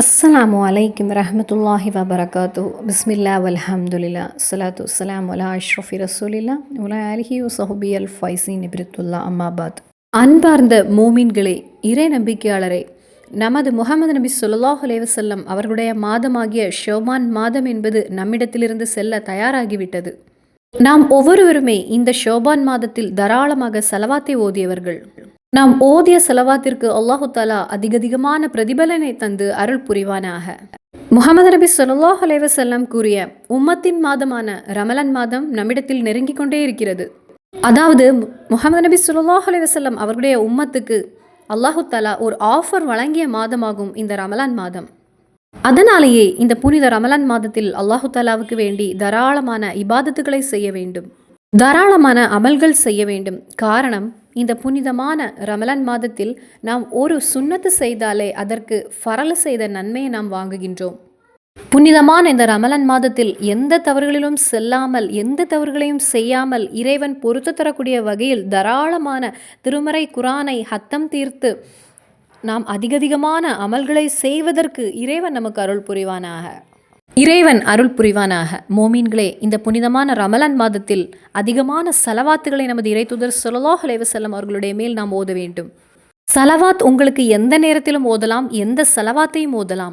அஸ்ஸலாமு வலைக்கம் ரஹமத்துல்லாஹி வபரகாத்து பிஸ்மில்லா வல்ஹம்துலில்லா சலாத்து வலாம் வலா அஷ்ரஃபி ரசூலில்லா உலா அலிஹி சஹுபி அல் ஃபைசின் இப்ரித்துல்லா அம்மாபாத் அன்பார்ந்த மூமின்களே இறை நம்பிக்கையாளரே நமது முகமது நபி சொல்லாஹ் அலைவசல்லம் அவர்களுடைய மாதமாகிய ஷோமான் மாதம் என்பது நம்மிடத்திலிருந்து செல்ல தயாராகிவிட்டது. நாம் ஒவ்வொருவருமே இந்த ஷோபான் மாதத்தில் தாராளமாக செலவாத்தை ஓதியவர்கள். நாம் ஓதிய செலவாத்திற்கு அல்லாஹு தாலா அதிகதிகமான பிரதிபலனை தந்து அருள் புரிவானாக. முகமது நபி சொல்லாஹ் அலைவசல்லாம் கூறிய உம்மத்தின் மாதமான ரமலன் மாதம் நம்மிடத்தில் நெருங்கிக் கொண்டே இருக்கிறது. அதாவது முகமது நபி சொல்லாஹ் அலைவசல்லம் அவர்களுடைய உம்மத்துக்கு அல்லாஹு தாலா ஒரு ஆஃபர் வழங்கிய மாதமாகும் இந்த ரமலான் மாதம். அதனாலேயே இந்த புனித ரமலான் மாதத்தில் அல்லாஹு தாலாவுக்கு வேண்டி தாராளமான இபாதத்துகளை செய்ய வேண்டும். தாராளமான அமல்கள் செய்ய வேண்டும். காரணம் இந்த புனிதமான ரமலான் மாதத்தில் நாம் ஒரு சுண்ணத்து செய்தாலே அதற்கு ஃபரல செய்த நன்மையை நாம் வாங்குகின்றோம். புனிதமான இந்த ரமலன் மாதத்தில் எந்த தவறுகளிலும் செல்லாமல் எந்த தவறுகளையும் செய்யாமல் இறைவன் பொறுத்து தரக்கூடிய வகையில் தாராளமான திருமறை குரானை ஹத்தம் தீர்த்து நாம் அதிகதிகமான அமல்களை செய்வதற்கு இறைவன் நமக்கு அருள் புரிவானாக. இறைவன் அருள் புரிவானாக. மோமீன்களே இந்த புனிதமான ரமலான் மாதத்தில் அதிகமான சலவாத்துகளை நமது இறைத்துதர் சொல்லாஹ் அலைவசல்லம் அவர்களுடைய மேல் நாம் ஓத வேண்டும். சலவாத் உங்களுக்கு எந்த நேரத்திலும் ஓதலாம் எந்த சலவாத்தையும் ஓதலாம்.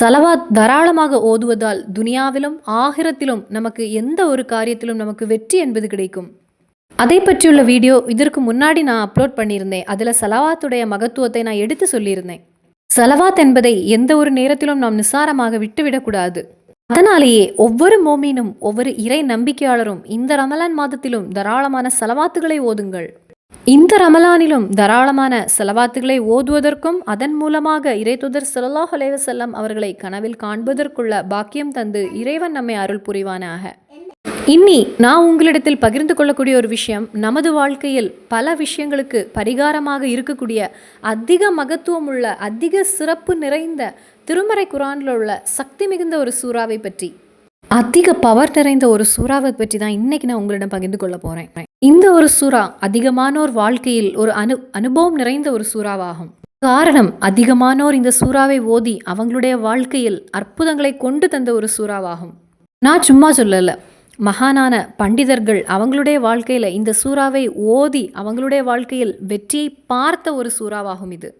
சலவாத் தாராளமாக ஓதுவதால் துனியாவிலும் ஆகிரத்திலும் நமக்கு எந்த ஒரு காரியத்திலும் நமக்கு வெற்றி என்பது கிடைக்கும். அதை பற்றியுள்ள வீடியோ இதற்கு முன்னாடி நான் அப்லோட் பண்ணியிருந்தேன். அதில் சலவாத்துடைய மகத்துவத்தை நான் எடுத்து சொல்லியிருந்தேன். சலவாத் என்பதை எந்த ஒரு நேரத்திலும் நாம் நிசாரமாக விட்டுவிடக்கூடாது. அதனாலேயே ஒவ்வொரு மோமீனும் ஒவ்வொரு இறை நம்பிக்கையாளரும் இந்த ரமலான் மாதத்திலும் தாராளமான செலவாத்துகளை ஓதுங்கள். இந்த ரமலானிலும் தாராளமான செலவாத்துகளை ஓதுவதற்கும் அதன் மூலமாக இறைத்துதர் சல்லாஹ் அலைவசல்லம் அவர்களை கனவில் காண்பதற்குள்ள பாக்கியம் தந்து இறைவன் நம்மை அருள் புரிவானாக. இன்னி நான் உங்களிடத்தில் பகிர்ந்து கொள்ளக்கூடிய ஒரு விஷயம் நமது வாழ்க்கையில் பல விஷயங்களுக்கு பரிகாரமாக இருக்கக்கூடிய அதிக மகத்துவம் உள்ள அதிக சிறப்பு நிறைந்த திருமறை குரானில் உள்ள சக்தி மிகுந்த ஒரு சூறாவை பற்றி அதிக பவர் நிறைந்த ஒரு சூறாவை பற்றி தான் இன்னைக்கு நான் உங்களிடம் பகிர்ந்து கொள்ள போறேன். இந்த ஒரு சூறா அதிகமானோர் வாழ்க்கையில் ஒரு அனு அனுபவம் நிறைந்த ஒரு சூறாவாகும். காரணம் அதிகமானோர் இந்த சூறாவை ஓதி அவங்களுடைய வாழ்க்கையில் அற்புதங்களை கொண்டு தந்த ஒரு சூறாவாகும். நான் சும்மா சொல்லலை. மகானான பண்டிதர்கள் அவங்களுடைய வாழ்க்கையில் இந்த சூறாவை ஓதி அவங்களுடைய வாழ்க்கையில் வெற்றியை பார்த்த ஒரு சூறாவாகும் இது.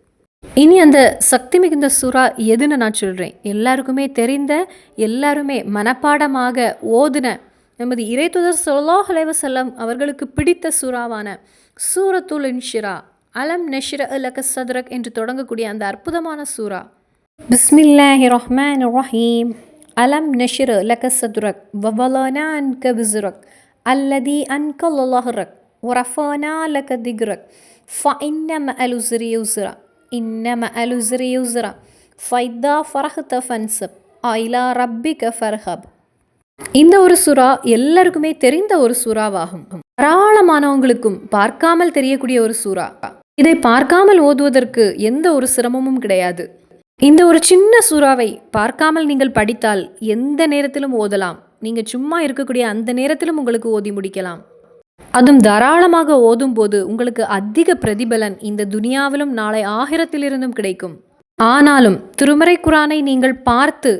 இனி அந்த சக்தி மிகுந்த சூறா எதுன்னு நான் சொல்கிறேன் எல்லாருக்குமே தெரிந்த எல்லாருமே மனப்பாடமாக ஓதுன நமது இறைத்துதர் சொல்லாஹ் அலைவசல்லம் அவர்களுக்கு பிடித்த சூறாவான சூரத்துல் இன்ஷிரா அலம் நெஷ்ர அலக சதுரக் என்று தொடங்கக்கூடிய அந்த அற்புதமான சூறா. பிஸ்மில்லாஹி ரஹ்மான் ரஹீம். அலம் நெஷ்ர லக சதுரக் வவலனா அன்க விசுரக் அல்லதி அன்கல் அல்லாஹரக் ஒரஃபானா லக திக்ரக் ஃபஇன்ன அலுசுரி யுஸ்ரா இன்னம அலுசுரி யுஸ்ரா ஃபைதா ஃபரஹ்த ஃபன்சப் ஐலா ரப்பிக ஃபர்ஹப் இந்த ஒரு சுறா எல்லாருக்குமே தெரிந்த ஒரு சுறாவாகும். தாராளமானவங்களுக்கும் பார்க்காமல் தெரியக்கூடிய ஒரு சூறா. இதை பார்க்காமல் ஓதுவதற்கு எந்த ஒரு சிரமமும் கிடையாது. இந்த ஒரு சின்ன சூறாவை பார்க்காமல் நீங்கள் படித்தால் எந்த நேரத்திலும் ஓதலாம். நீங்கள் சும்மா இருக்கக்கூடிய அந்த நேரத்திலும் உங்களுக்கு ஓதி முடிக்கலாம். அதுவும் தாராளமாக ஓதும் போது உங்களுக்கு அதிக பிரதிபலன் இந்த துனியாவிலும் நாளை ஆகிரத்திலிருந்தும் கிடைக்கும். ஆனாலும் திருமறை குரானை நீங்கள் பார்த்து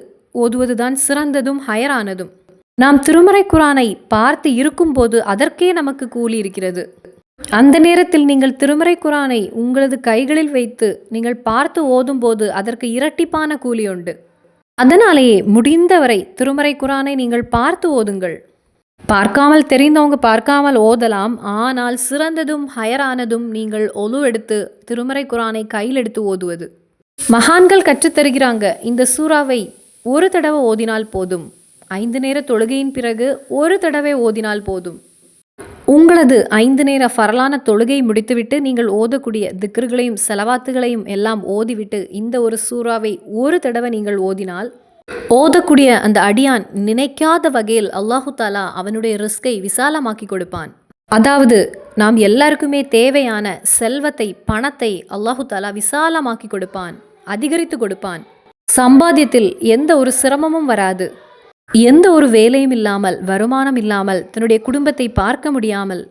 ஓதுவதுதான் சிறந்ததும் ஹயரானதும். நாம் திருமறை குரானை பார்த்து இருக்கும்போது அதற்கே நமக்கு கூலி இருக்கிறது. அந்த நேரத்தில் நீங்கள் திருமறை குரானை உங்களது கைகளில் வைத்து நீங்கள் பார்த்து ஓதும்போது அதற்கு இரட்டிப்பான கூலி உண்டு அதனாலேயே முடிந்தவரை திருமறை குரானை நீங்கள் பார்த்து ஓதுங்கள். பார்க்காமல் தெரிந்தவங்க பார்க்காமல் ஓதலாம். ஆனால் சிறந்ததும் ஹயரானதும் நீங்கள் ஒலு எடுத்து திருமறை குரானை கையில் எடுத்து ஓதுவது. மகான்கள் கற்றுத்தருகிறாங்க இந்த சூறாவை ஒரு தடவை ஓதினால் போதும். ஐந்து நேர தொழுகையின் பிறகு ஒரு தடவை ஓதினால் போதும். உங்களது ஐந்து நேர ஃபரலான தொழுகை முடித்துவிட்டு நீங்கள் ஓதக்கூடிய திக்ருகளையும் செலவாத்துகளையும் எல்லாம் ஓதிவிட்டு இந்த ஒரு சூறாவை ஒரு தடவை நீங்கள் ஓதினால் ஓதக்கூடிய அந்த அடியான் நினைக்காத வகையில் அல்லாஹு தாலா அவனுடைய ரிஸ்கை விசாலமாக்கி கொடுப்பான். அதாவது நாம் எல்லாருக்குமே தேவையான செல்வத்தை பணத்தை அல்லாஹு தாலா விசாலமாக்கி கொடுப்பான் அதிகரித்து கொடுப்பான். சம்பாத்தியத்தில் எந்த ஒரு சிரமமும் வராது. எந்த ஒரு வேலையும் இல்லாமல் வருமானம் இல்லாமல் தன்னுடைய குடும்பத்தை பார்க்க முடியாமல்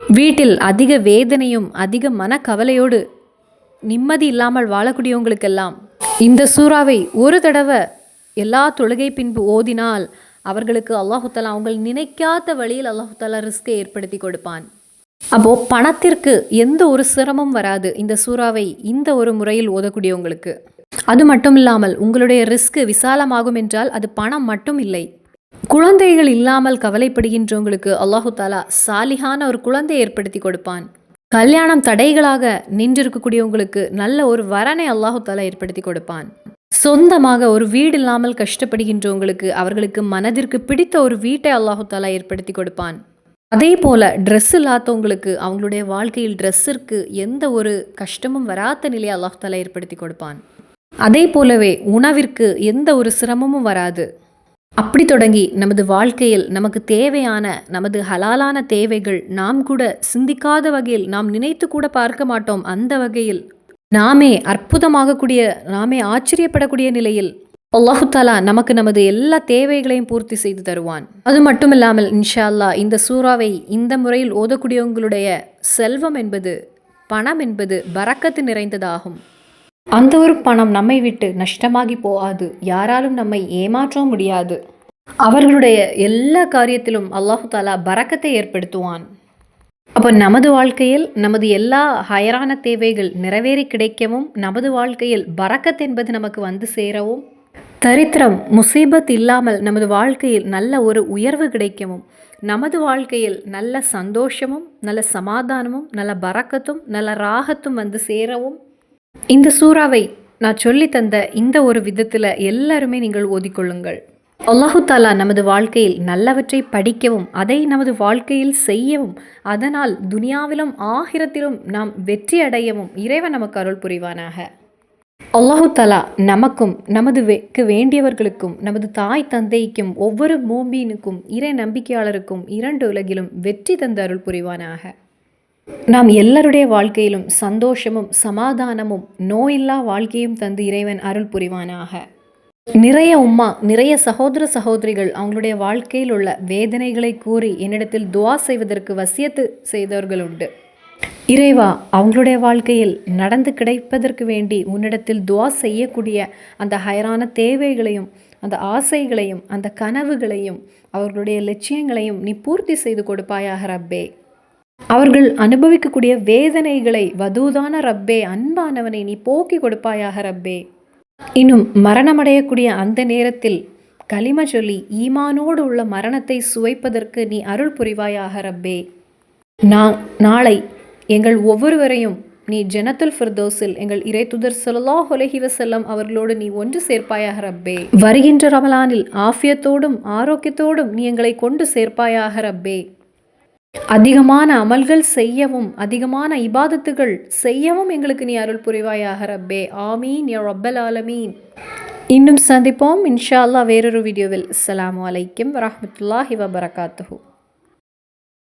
வீட்டில் அதிக வேதனையும் அதிக மனக்கவலையோடு நிம்மதி இல்லாமல் வாழக்கூடியவங்களுக்கெல்லாம் இந்த சூறாவை ஒரு தடவை எல்லா தொழுகை பின்பு ஓதினால் அவர்களுக்கு அல்லாஹுத்தாலா அவங்கள் நினைக்காத வழியில் அல்லாஹுத்தாலா ரிஸ்கை ஏற்படுத்தி கொடுப்பான். அப்போ பணத்திற்கு எந்த ஒரு சிரமம் வராது இந்த சூறாவை இந்த ஒரு முறையில் ஓதக்கூடியவங்களுக்கு. அது மட்டும் இல்லாமல் உங்களுடைய ரிஸ்க் விசாலமாகும் என்றால் அது பணம் மட்டும் இல்லை. குழந்தைகள் இல்லாமல் கவலைப்படுகின்றவங்களுக்கு அல்லாஹு தாலா சாலிகான ஒரு குழந்தை ஏற்படுத்தி கொடுப்பான். கல்யாணம் தடைகளாக நின்றிருக்கக்கூடியவங்களுக்கு நல்ல ஒரு வரனை அல்லாஹு தாலா ஏற்படுத்தி கொடுப்பான். சொந்தமாக ஒரு வீடு இல்லாமல் கஷ்டப்படுகின்றவங்களுக்கு அவர்களுக்கு மனதிற்கு பிடித்த ஒரு வீட்டை அல்லாஹு தாலா ஏற்படுத்தி கொடுப்பான். அதே போல் ட்ரெஸ் இல்லாதவங்களுக்கு அவங்களுடைய வாழ்க்கையில் ட்ரெஸ்ஸிற்கு எந்த ஒரு கஷ்டமும் வராத நிலையை அல்லாஹு தாலா ஏற்படுத்தி கொடுப்பான். அதே போலவே உணவிற்கு எந்த ஒரு சிரமமும் வராது. அப்படி தொடங்கி நமது வாழ்க்கையில் நமக்கு தேவையான நமது ஹலாலான தேவைகள் நாம் கூட சிந்திக்காத வகையில் நாம் நினைத்து கூட பார்க்க மாட்டோம். அந்த வகையில் நாமே அற்புதமாகக்கூடிய நாமே ஆச்சரியப்படக்கூடிய நிலையில் அல்லாஹுத்தாலா நமக்கு நமது எல்லா தேவைகளையும் பூர்த்தி செய்து தருவான். அது மட்டும் இல்லாமல் இன்ஷா அல்லாஹ் இந்த சூறாவை இந்த முறையில் ஓதக்கூடியவங்களுடைய செல்வம் என்பது பணம் என்பது பறக்கத்து நிறைந்ததாகும். அந்த ஒரு பணம் நம்மை விட்டு நஷ்டமாகி போகாது. யாராலும் நம்மை ஏமாற்றவும் முடியாது. அவர்களுடைய எல்லா காரியத்திலும் அல்லாஹு தாலா பறக்கத்தை ஏற்படுத்துவான். அப்போ நமது வாழ்க்கையில் நமது எல்லா ஹயரான தேவைகள் நிறைவேறி கிடைக்கவும் நமது வாழ்க்கையில் பறக்கத் என்பது நமக்கு வந்து சேரவும் தரித்திரம் முசீபத் இல்லாமல் நமது வாழ்க்கையில் நல்ல ஒரு உயர்வு கிடைக்கவும் நமது வாழ்க்கையில் நல்ல சந்தோஷமும் நல்ல சமாதானமும் நல்ல பறக்கத்தும் நல்ல ராகத்தும் வந்து சேரவும் இந்த சூறாவை நான் சொல்லி தந்த இந்த ஒரு விதத்தில் எல்லாருமே நீங்கள் ஓதிக்கொள்ளுங்கள். அல்லாஹு தாலா நமது வாழ்க்கையில் நல்லவற்றை படிக்கவும் அதை நமது வாழ்க்கையில் செய்யவும் அதனால் துனியாவிலும் ஆகிரத்திலும் நாம் வெற்றி அடையவும் இறைவன் நமக்கு அருள் புரிவானாக. அல்லாஹு தாலா நமக்கும் நமது வெக்கு வேண்டியவர்களுக்கும் நமது தாய் தந்தைக்கும் ஒவ்வொரு மோம்பீனுக்கும் இறை நம்பிக்கையாளருக்கும் இரண்டு உலகிலும் வெற்றி தந்த அருள் புரிவானாக. நாம் எல்லாருடைய வாழ்க்கையிலும் சந்தோஷமும் சமாதானமும் நோயில்லா வாழ்க்கையும் தந்து இறைவன் அருள் புரிவானாக. நிறைய உம்மா நிறைய சகோதர சகோதரிகள் அவங்களுடைய வாழ்க்கையில் உள்ள வேதனைகளை கூறி என்னிடத்தில் துவா செய்வதற்கு வசியத்து செய்தவர்கள் உண்டு. இறைவா அவங்களுடைய வாழ்க்கையில் நடந்து கிடைப்பதற்கு வேண்டி உன்னிடத்தில் துவா செய்யக்கூடிய அந்த ஹயரான தேவைகளையும் அந்த ஆசைகளையும் அந்த கனவுகளையும் அவர்களுடைய லட்சியங்களையும் நீ பூர்த்தி செய்து கொடுப்பாயாக ரப்பே. அவர்கள் அனுபவிக்கக்கூடிய வேதனைகளை வதூதான ரப்பே அன்பானவனை நீ போக்கி கொடுப்பாயாக ரப்பே. இன்னும் மரணமடையக்கூடிய அந்த நேரத்தில் களிம சொல்லி ஈமானோடு உள்ள மரணத்தை சுவைப்பதற்கு நீ அருள் புரிவாயாக ரப்பே. நான் நாளை எங்கள் ஒவ்வொருவரையும் நீ ஜெனத்துல் ஃபிர்தோஸில் எங்கள் இறை துதர் சொல்லாஹ் ஒலஹி வசல்லம் அவர்களோடு நீ ஒன்று சேர்ப்பாயாக ரப்பே. வருகின்ற ரமலானில் ஆஃபியத்தோடும் ஆரோக்கியத்தோடும் நீ எங்களை கொண்டு சேர்ப்பாயாக ரப்பே. அதிகமான அமல்கள் செய்யவும் அதிகமான இபாதத்துகள் செய்யவும் எங்களுக்கு நீ அருள் புரிவாயாக ரப்பே. ஆமீன் யா ரப்பல் ஆலமீன். இன்னும் சந்திப்போம். இன்ஷா அல்லாஹ் வேறொரு வீடியோவில். அஸ்லாம் வலைக்கம் வரமத்துல்லாஹி வபரகாத்துஹு.